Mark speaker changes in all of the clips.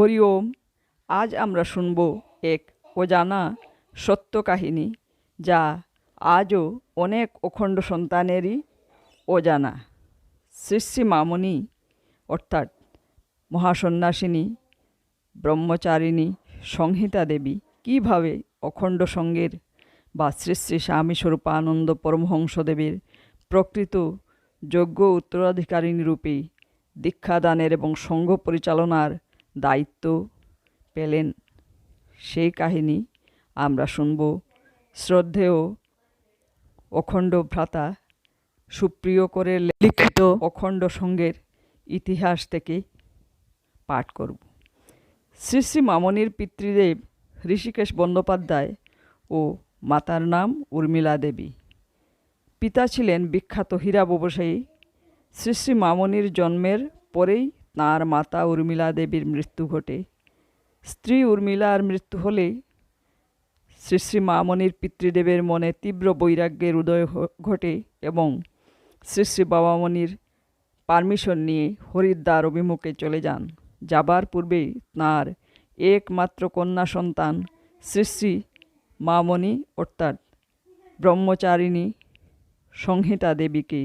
Speaker 1: হরি ওম, আজ আমরা শুনব এক অজানা সত্য কাহিনী যা আজও অনেক অখণ্ড সন্তানেরই অজানা। শ্রী মামনি অর্থাৎ মহাসন্ন্যাসিনী, ব্রহ্মচারিণী, সংহিতা দেবী কীভাবে অখণ্ড সঙ্গের বা শ্রী শ্রী স্বামী স্বরূপানন্দ পরমহংসদেবের প্রকৃত যোগ্য উত্তরাধিকারিণী রূপে দীক্ষাদানের এবং সঙ্ঘ পরিচালনার দায়িত্ব পেলেন। সেই কাহিনী আমরা শুনব। শ্রদ্ধেয় অখণ্ড ভ্রাতা সুপ্রিয় করে লিখিত অখণ্ড সঙ্গের ইতিহাস থেকে পাঠ করব। শ্রী শ্রী মামনির পিতৃদেব ঋষিকেশ বন্দ্যোপাধ্যায় ও মাতার নাম উর্মিলা দেবী। পিতা ছিলেন বিখ্যাত হীরা ব্যবসায়ী। শ্রী শ্রী মামনির জন্মের পরেই তাঁর মাতা উর্মিলা দেবীর মৃত্যু ঘটে। স্ত্রী উর্মিলার মৃত্যু হলে শ্রী শ্রী মামনির পিতৃদেবের মনে তীব্র বৈরাগ্যের উদয় ঘটে এবং শ্রী শ্রী বাবামণির পারমিশন নিয়ে হরিদ্বার অভিমুখে চলে যান। যাবার পূর্বেই তাঁর একমাত্র কন্যা সন্তান শ্রী শ্রী মামনি অর্থাৎ ব্রহ্মচারিণী সংহিতা দেবীকে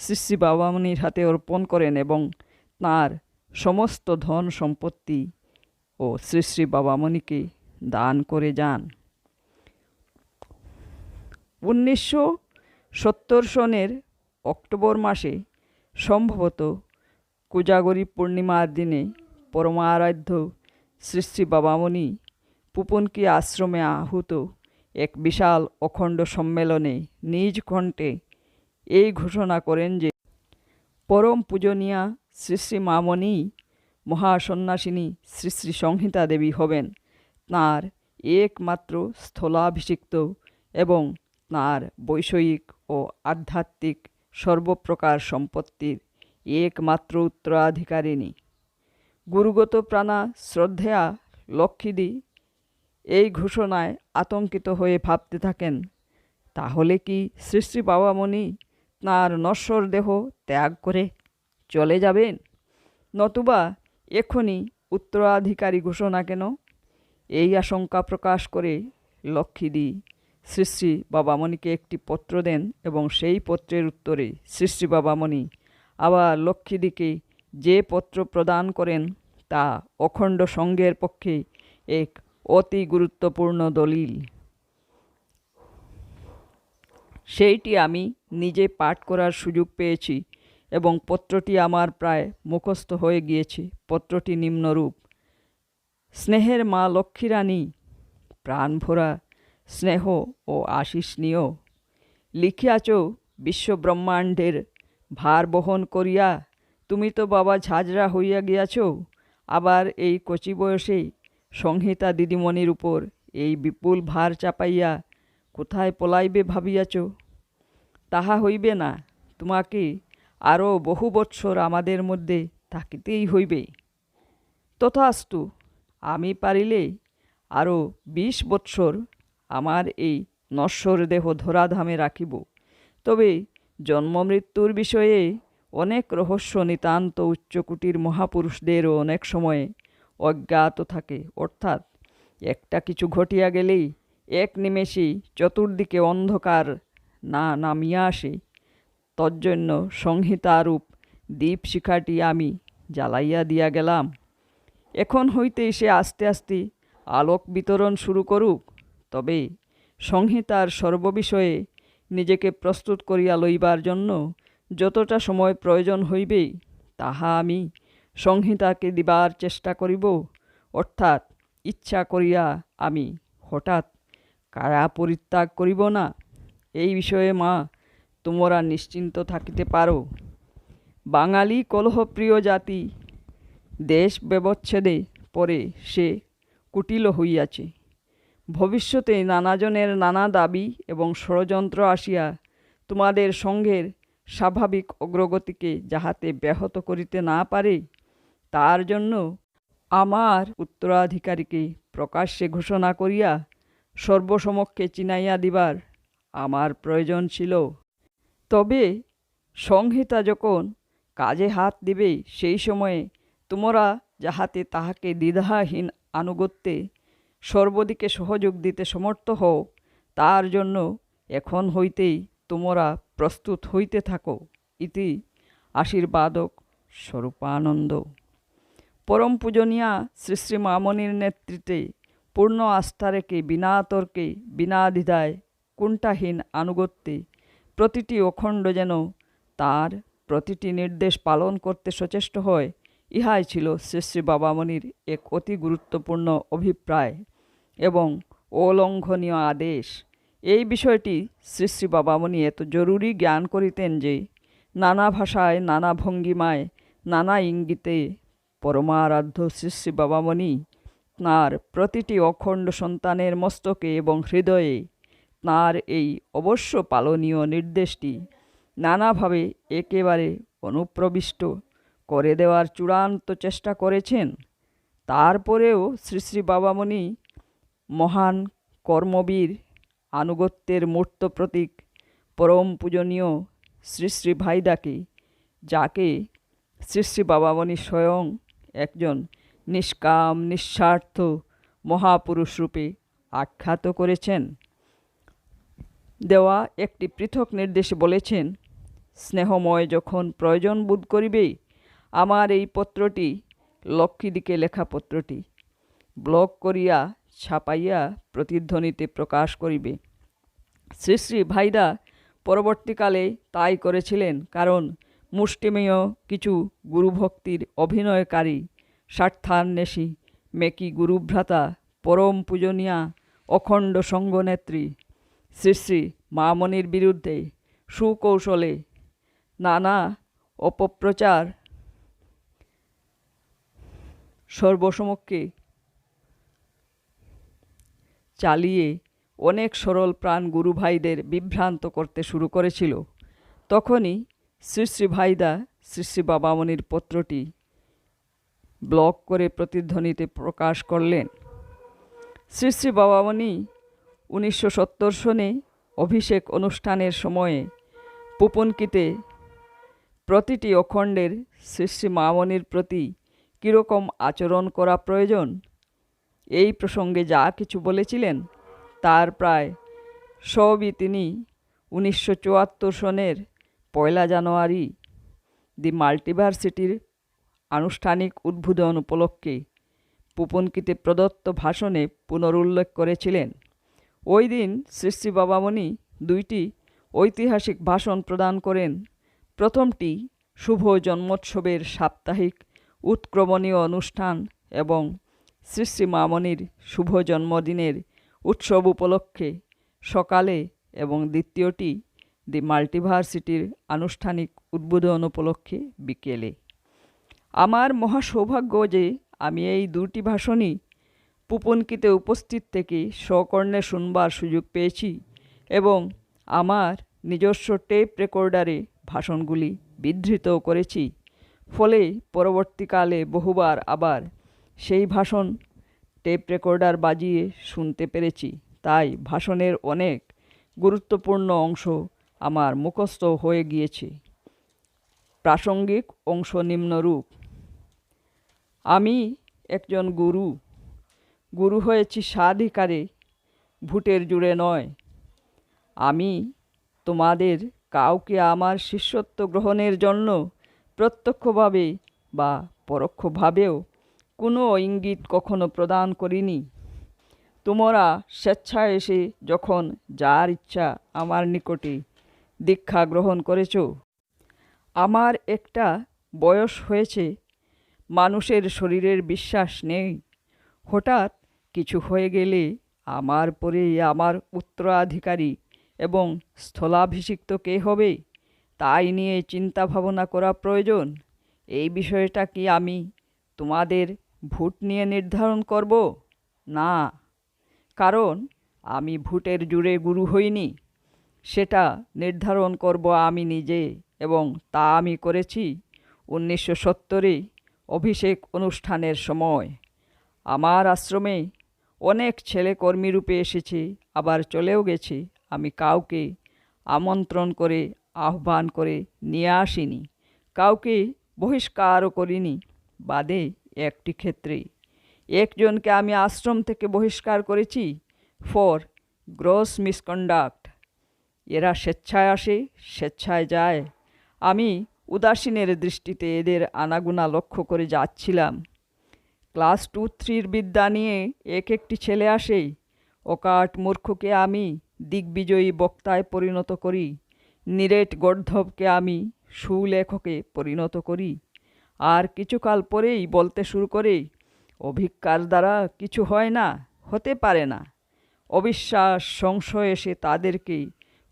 Speaker 1: শ্রী শ্রী বাবামণির হাতে অর্পণ করেন এবং তাঁর সমস্ত ধন সম্পত্তি ও শ্রী শ্রী বাবামণিকে দান করে যান। উনিশশো সত্তর সনের অক্টোবর মাসে সম্ভবত কুজাগরী পূর্ণিমার দিনে পরমারাধ্য শ্রী শ্রী বাবামণি পুপনকি আশ্রমে আহুত এক বিশাল অখণ্ড সম্মেলনে নিজ কণ্ঠে এই ঘোষণা করেন যে, পরম পূজনীয়া শ্রী শ্রী মামনি মহাসন্ন্যাসিনী শ্রী শ্রী সংহিতা দেবী হবেন। তাঁর একমাত্র স্থলাভিষিক্ত এবং তাঁর বৈষয়িক ও আধ্যাত্মিক সর্বপ্রকার সম্পত্তির একমাত্র উত্তরাধিকারিণী। গুরুগত প্রাণা শ্রদ্ধেয়া লক্ষ্মীদি এই ঘোষণায় আতঙ্কিত হয়ে ভাবতে থাকেন, তাহলে কি শ্রী শ্রী বাবামণি তাঁর নশ্বর দেহ ত্যাগ করে চলে যাবেন? নতুবা এখনই উত্তরাধিকারী ঘোষণা কেন? এই আশঙ্কা প্রকাশ করে লক্ষ্মীদি শ্রী শ্রী বাবামণিকে একটি পত্র দেন এবং সেই পত্রের উত্তরে শ্রী শ্রী বাবামণি আবার লক্ষ্মীদিকে যে পত্র প্রদান করেন তা অখণ্ড সঙ্গের পক্ষে এক অতি গুরুত্বপূর্ণ দলিল। সেইটি আমি নিজে পাঠ করার সুযোগ পেয়েছি। এবং পত্রটি আমার প্রায় মুখস্থ হয়ে গিয়েছে। পত্রটি নিম্নরূপ। স্নেহের মা লক্ষ্মীরানী প্রাণ ভরা স্নেহ ও আশিস নিও লিখিয়াছ, বিশ্বব্রহ্মাণ্ডের ভার বহন করিয়া তুমি তো বাবা ঝাঁঝরা হইয়া গিয়াছ, আবার এই কচি বয়সেই সংহিতা দিদিমণির উপর এই বিপুল ভার চাপাইয়া কোথায় পলাইবে ভাবিয়াছ? তাহা হইবে না। তোমাকে আরও বহু বৎসর আমাদের মধ্যে থাকিতেই হইবে। তথাস্তু আমি পারিলে আরও বিশ বৎসর আমার এই নশ্বর দেহ ধরাধামে রাখিব। তবে জন্ম মৃত্যুর বিষয়ে অনেক রহস্য নিতান্ত উচ্চকুটির মহাপুরুষদেরও অনেক সময়ে অজ্ঞাত থাকে। অর্থাৎ একটা কিছু ঘটিয়া গেলেই এক নিমেষেই চতুর্দিকে অন্ধকার না নামিয়া আসে। তজ্জন্য সংহিতারূপ দীপ শিখাটি আমি জ্বালাইয়া দিয়া গেলাম। এখন হইতেই সে আস্তে আস্তে আলোক বিতরণ শুরু করুক, তবে সংহিতার সর্ববিষয়ে নিজেকে প্রস্তুত করিয়া লইবার জন্য যতটা সময় প্রয়োজন হইবে তাহা আমি সংহিতাকে দিবার চেষ্টা করিব। অর্থাৎ ইচ্ছা করিয়া আমি হঠাৎ কারা পরিত্যাগ করিব না। এই বিষয়ে মা তোমরা নিশ্চিন্ত থাকিতে পারো। বাঙালি কলহপ্রিয় জাতি, দেশ ব্যবচ্ছেদে পরে সে কুটিল হইয়াছে। ভবিষ্যতে নানাজনের নানা দাবি এবং ষড়যন্ত্র আসিয়া তোমাদের সঙ্গের স্বাভাবিক অগ্রগতিকে যাহাতে ব্যাহত করিতে না পারে, তার জন্য আমার উত্তরাধিকারীকে প্রকাশ্যে ঘোষণা করিয়া সর্বসমক্ষে চিনাইয়া দিবার আমার প্রয়োজন ছিল। তবে সংহিতা যখন কাজে হাত দিবে, সেই সময়ে তোমরা যাহাতে তাহাকে দ্বিধাহীন আনুগত্যে সর্বদিকে সহযোগ দিতে সমর্থ হও, তার জন্য এখন হইতেই তোমরা প্রস্তুত হইতে থাকো ইতি আশীর্বাদক স্বরূপানন্দ। পরম পূজনীয়া শ্রী শ্রী মামনির নেতৃত্বে পূর্ণ আস্থা রেখে বিনা তর্কে বিনা দ্বিধায় কুণ্ঠাহীন আনুগত্যে প্রতিটি অখণ্ড যেন তার প্রতিটি নির্দেশ পালন করতে সচেষ্ট হয়, ইহাই ছিল শ্রী শ্রী বাবামণির এক অতি গুরুত্বপূর্ণ অভিপ্রায় এবং অলঙ্ঘনীয় আদেশ। এই বিষয়টি শ্রী শ্রী বাবামণি এত জরুরি জ্ঞান করিতেন যে, নানা ভাষায়, নানা ভঙ্গিমায়, নানা ইঙ্গিতে পরমারাধ্য শ্রী শ্রী বাবামণি তাঁর প্রতিটি অখণ্ড সন্তানের মস্তকে এবং হৃদয়ে তাঁর এই অবশ্য পালনীয় নির্দেশটি নানাভাবে একেবারে অনুপ্রবিষ্ট করে দেওয়ার চূড়ান্ত চেষ্টা করেছেন। তারপরেও শ্রী শ্রী বাবামণি মহান কর্মবীর, আনুগত্যের মূর্ত প্রতীক, পরম পূজনীয় শ্রী শ্রী ভাইদাকে, যাকে শ্রী শ্রী বাবামণি স্বয়ং একজন নিষ্কাম, নিঃস্বার্থ মহাপুরুষ রূপে আখ্যাত করেছেন। দেওয়া একটি পৃথক নির্দেশে বলেছেন, স্নেহময় যখন প্রয়োজন বোধ করিবে আমার এই পত্রটি, লক্ষ্মীদিকে লেখা পত্রটি, ব্লক করিয়া ছাপাইয়া প্রতিধ্বনিতে প্রকাশ করিবে। শ্রী শ্রী ভাইরা পরবর্তীকালে তাই করেছিলেন, কারণ মুষ্টিমেয় কিছু গুরুভক্তির অভিনয়কারী স্বার্থান্বেষী মেকি গুরুভ্রাতা পরম পূজনীয়া অখণ্ড সঙ্গনেত্রী শ্রী শ্রী মামনির বিরুদ্ধে সুকৌশলে নানা অপপ্রচার সর্বসমক্ষে চালিয়ে অনেক সরল প্রাণ গুরু ভাইদের বিভ্রান্ত করতে শুরু করেছিল। তখনই শ্রী শ্রী ভাইদা শ্রী শ্রী বাবামণির পত্রটি ব্লক করে প্রতিধ্বনিতে প্রকাশ করলেন। শ্রী শ্রী বাবামণি উনিশশো সত্তর সনে অভিষেক অনুষ্ঠানের সময়ে পুপনকিতে প্রতিটি অখণ্ডের শ্রী মামনির প্রতি কীরকম আচরণ করা প্রয়োজন? এই প্রসঙ্গে যা কিছু বলেছিলেন, তার প্রায় সবই তিনি উনিশশো চুয়াত্তর সনের পয়লা জানুয়ারি দি মাল্টিভার্সিটির আনুষ্ঠানিক উদ্বোধন উপলক্ষে পুপনকিতে প্রদত্ত ভাষণে পুনরুল্লেখ করেছিলেন। ওই দিন শ্রী বাবামণি দুইটি ঐতিহাসিক ভাষণ প্রদান করেন। প্রথমটি শুভ জন্মোৎসবের সাপ্তাহিক উৎক্রমণীয় অনুষ্ঠান এবং শ্রী শ্রী মামনির শুভ জন্মদিনের উৎসব উপলক্ষে সকালে এবং দ্বিতীয়টি দি মাল্টিভার্সিটির আনুষ্ঠানিক উদ্বোধন উপলক্ষে বিকেলে। আমার মহা সৌভাগ্য যে আমি এই দুটি ভাষণই পুপনকিতে উপস্থিত থেকে স্বকর্ণে শুনবার সুযোগ পেয়েছি এবং আমার নিজস্ব টেপ রেকর্ডারে ভাষণগুলি বিধৃত করেছি। ফলে পরবর্তীকালে বহুবার আবার সেই ভাষণ টেপ রেকর্ডার বাজিয়ে শুনতে পেরেছি। তাই ভাষণের অনেক গুরুত্বপূর্ণ অংশ আমার মুখস্থ হয়ে গিয়েছে। প্রাসঙ্গিক অংশ নিম্নরূপ। আমি একজন গুরু। গুরু হয়েছি স্বাধিকারে ভুটের জুড়ে নয়। আমি তোমাদের কাউকে আমার শিষ্যত্ব গ্রহণের জন্য প্রত্যক্ষভাবে বা পরোক্ষভাবেও কোনো ইঙ্গিত কখনো প্রদান করিনি। তোমরা স্বেচ্ছায় এসে যখন যার ইচ্ছা আমার নিকটে দীক্ষা গ্রহণ করেছ, আমার একটা বয়স হয়েছে, মানুষের শরীরের বিশ্বাস নেই। হঠাৎ কিছু হয়ে গেলে আমার পরে আমার উত্তরাধিকারী এবং স্থলাভিষিক্ত কে হবে? তাই নিয়ে চিন্তা ভাবনা করা প্রয়োজন। এই বিষয়টা কি আমি তোমাদের ভোট নিয়ে নির্ধারণ করব? না। কারণ আমি ভোটের জুড়ে গুরু হইনি। সেটা নির্ধারণ করব আমি নিজে এবং তা আমি করেছি উনিশশো সত্তরে অভিষেক অনুষ্ঠানের সময়। আমার আশ্রমে অনেক ছেলে কর্মীরূপে এসেছে, আবার চলেও গেছে। আমি কাউকে আমন্ত্রণ করে, আহ্বান করে নিয়ে আসিনি। কাউকে বহিষ্কারও করিনি। বাদে একটি ক্ষেত্রেই একজনকে আমি আশ্রম থেকে বহিষ্কার করেছি ফর গ্রস মিসকন্ডাক্ট। এরা স্বেচ্ছায় আসে, স্বেচ্ছায় যায়। আমি উদাসীনের দৃষ্টিতে এদের আনাগুনা লক্ষ্য করে যাচ্ছিলাম। ক্লাস টু থ্রির বিদ্যা নিয়ে এক একটি ছেলে আসে অকাট মূর্খকে আমি দিগ্বিজয়ী বক্তায় পরিণত করি। নিরেট গর্ধবকে আমি সুলেখকে পরিণত করি। আর কিছুকাল পরেই বলতে শুরু করে, অভিজ্ঞার দ্বারা কিছু হয় না, হতে পারে না। অবিশ্বাস সংশয় এসে তাদেরকে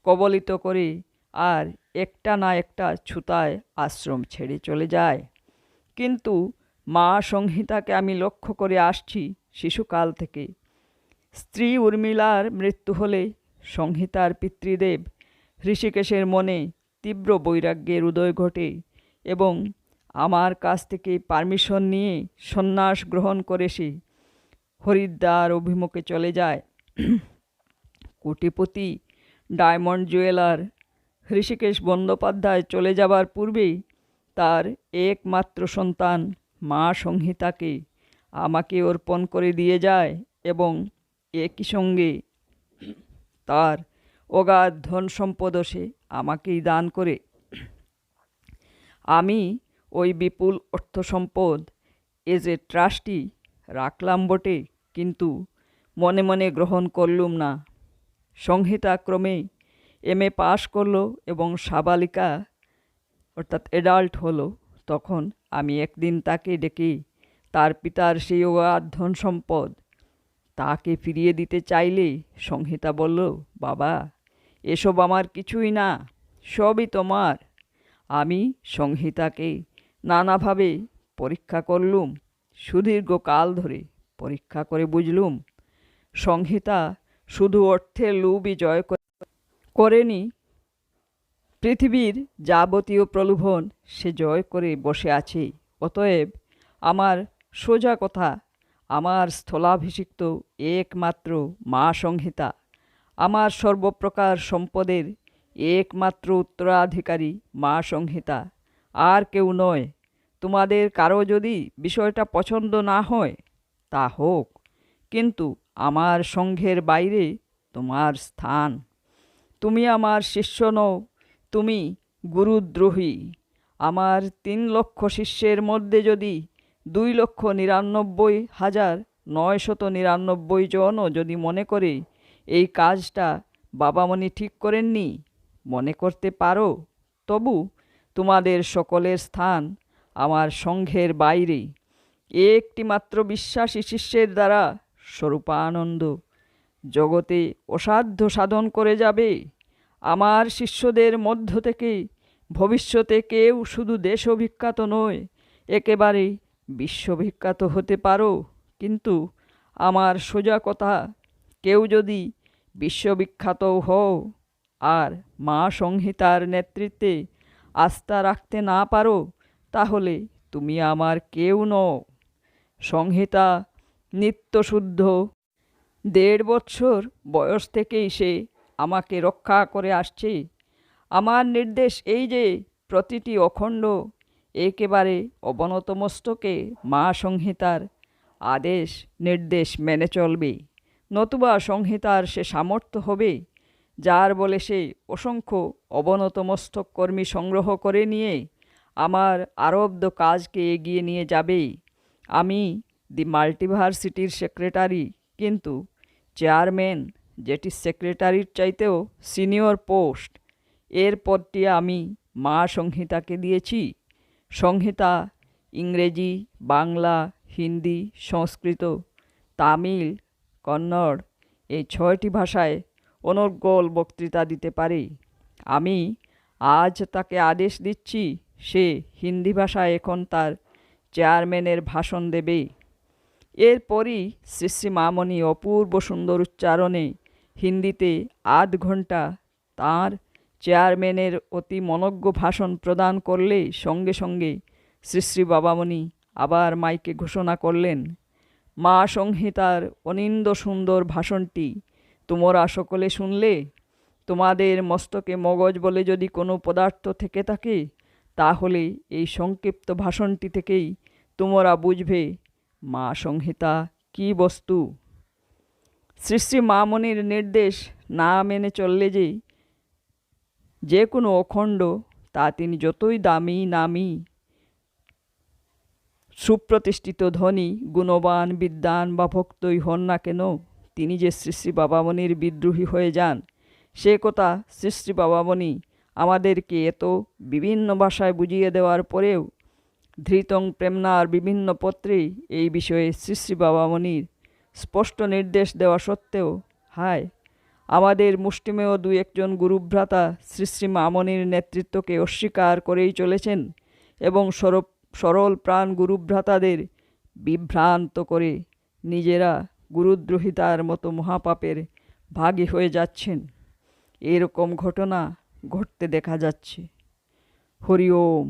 Speaker 1: কবলিত করে আর একটা না একটা ছুতায় আশ্রম ছেড়ে চলে যায়। কিন্তু মা সংহিতাকে আমি লক্ষ্য করে আসছি শিশুকাল থেকে। স্ত্রী উর্মিলার মৃত্যু হলে সংহিতার পিতৃদেব ঋষিকেশের মনে তীব্র বৈরাগ্যের উদয় ঘটে এবং আমার কাছ থেকে পারমিশন নিয়ে সন্ন্যাস গ্রহণ করে সে হরিদ্বার অভিমুখে চলে যায়। কোটিপতি, ডায়মন্ড জুয়েলার ঋষিকেশ বন্দ্যোপাধ্যায় চলে যাবার পূর্বেই তার একমাত্র সন্তান মা সংহিতাকে আমাকে অর্পণ করে দিয়ে যায় এবং একই সঙ্গে তার অগাধ ধন সম্পদও সে আমাকেই দান করে। আমি ওই বিপুল অর্থ সম্পদ এজ এ ট্রাস্টি রাখলাম বটে, কিন্তু মনে মনে গ্রহণ করলুম না। সংহিতা ক্রমে এম এ পাশ করল এবং সাবালিকা অর্থাৎ অ্যাডাল্ট হলো। তখন আমি একদিন তাকে ডেকে, তার পিতার সেই ধন সম্পদ, তাকে ফিরিয়ে দিতে চাইলে? সংহিতা বলল, বাবা, এসব আমার কিছুই না, সবই তোমার। আমি সংহিতাকে নানাভাবে পরীক্ষা করলুম সুদীর্ঘ কাল ধরে পরীক্ষা করে বুঝলুম। সংহিতা শুধু অর্থের লোভই জয় করেনি পৃথিবীর যাবতীয় প্রলোভন সে জয় করে বসে আছে। অতএব আমার সোজা কথা, আমার স্থলাভিষিক্ত একমাত্র মা সংহিতা, আমার সর্বপ্রকার সম্পদের একমাত্র উত্তরাধিকারী মা সংহিতা। আর কেউ নয়, তোমাদের কারও যদি বিষয়টা পছন্দ না হয়, তা হোক, কিন্তু আমার সংঘের বাইরে তোমার স্থান। তুমি আমার শিষ্য নও তুমি গুরুদ্রোহী। আমার তিন লক্ষ শিষ্যের মধ্যে যদি দুই লক্ষ নিরানব্বই হাজার নয়শত নিরানব্বই জনও যদি মনে করে, এই কাজটা বাবামণি ঠিক করেননি, মনে করতে পারো? তবু তোমাদের সকলের স্থান আমার সংঘের বাইরে। একটি মাত্র বিশ্বাসী শিষ্যের দ্বারা স্বরূপানন্দ জগতে অসাধ্য সাধন করে যাবে। আমার শিষ্যদের মধ্য থেকে ভবিষ্যতে কেউ শুধু দেশবিখ্যাত নয় একেবারে বিশ্ববিখ্যাত হতে পারো। কিন্তু আমার সোজা কথা, কেউ যদি বিশ্ববিখ্যাত হও আর মা সংহিতার নেতৃত্বে আস্থা রাখতে না পারো, তাহলে তুমি আমার কেউ নও। সংহিতা নিত্যশুদ্ধ। দেড় বৎসর বয়স থেকেই সে আমাকে রক্ষা করে আসছে। আমার নির্দেশ এই যে, প্রতিটি অখণ্ড একেবারে অবনতমস্তকে মা সংহিতার আদেশ, নির্দেশ মেনে চলবে। নতুবা সংহিতার সে সামর্থ্য হবে, যার বলে সে অসংখ্য অবনতমস্তক কর্মী সংগ্রহ করে নিয়ে আমার আরব্ধ কাজকে এগিয়ে নিয়ে যাবে। আমি দি মাল্টিভার্সিটির সেক্রেটারি, কিন্তু চেয়ারম্যান যেটি সেক্রেটারির চাইতেও সিনিয়র পোস্ট এর পদটি আমি মা সংহিতাকে দিয়েছি। সংহিতা ইংরেজি, বাংলা, হিন্দি, সংস্কৃত, তামিল, কন্নড়, এই ছয়টি ভাষায় অনর্গল বক্তৃতা দিতে পারে। আমি আজ তাকে আদেশ দিচ্ছি, সে হিন্দি ভাষায় এখন তার চেয়ারম্যানের ভাষণ দেবে। এরপরই শ্রী শ্রী মামনি অপূর্ব সুন্দর উচ্চারণে হিন্দিতে আধ ঘণ্টা তার চেয়ারম্যানের অতি মনজ্ঞ ভাষণ প্রদান করলে সঙ্গে সঙ্গে শ্রী শ্রী বাবামণি আবার মাইকে ঘোষণা করলেন, মা সংহিতার অনিন্দ সুন্দর ভাষণটি তোমরা সকলে শুনলে? তোমাদের মস্তকে মগজ বলে যদি কোনো পদার্থ থেকে থাকে, তাহলে এই সংক্ষিপ্ত ভাষণটি থেকেই তোমরা বুঝবে মা সংহিতা কী বস্তু। শ্রী শ্রী মামনির নির্দেশ না মেনে চললে যে যে কোনো অখণ্ড, তা তিনি যতই দামি নামি, সুপ্রতিষ্ঠিত ধনী, গুণবান, বিদ্বান বা ভক্তই হন না কেন, তিনি যে শ্রী শ্রী বাবামণির বিদ্রোহী হয়ে যান, সে কথা শ্রী শ্রী বাবামণি আমাদেরকে এত বিভিন্ন ভাষায় বুঝিয়ে দেওয়ার পরেও ধৃতং প্রেমনার বিভিন্ন পত্রে এই বিষয়ে শ্রী শ্রী বাবামণির স্পষ্ট নির্দেশ দেওয়া সত্ত্বেও, হায়, আমাদের মুষ্টিমেয় দু একজন গুরুভ্রাতা শ্রী শ্রী মামনির নেতৃত্বকে অস্বীকার করেই চলেছেন এবং সরব, সরল প্রাণ গুরুভ্রাতাদের বিভ্রান্ত করে নিজেরা গুরুদ্রোহিতার মতো মহাপাপের ভাগী হয়ে যাচ্ছেন। এরকম ঘটনা ঘটতে দেখা যাচ্ছে। হরি ওম।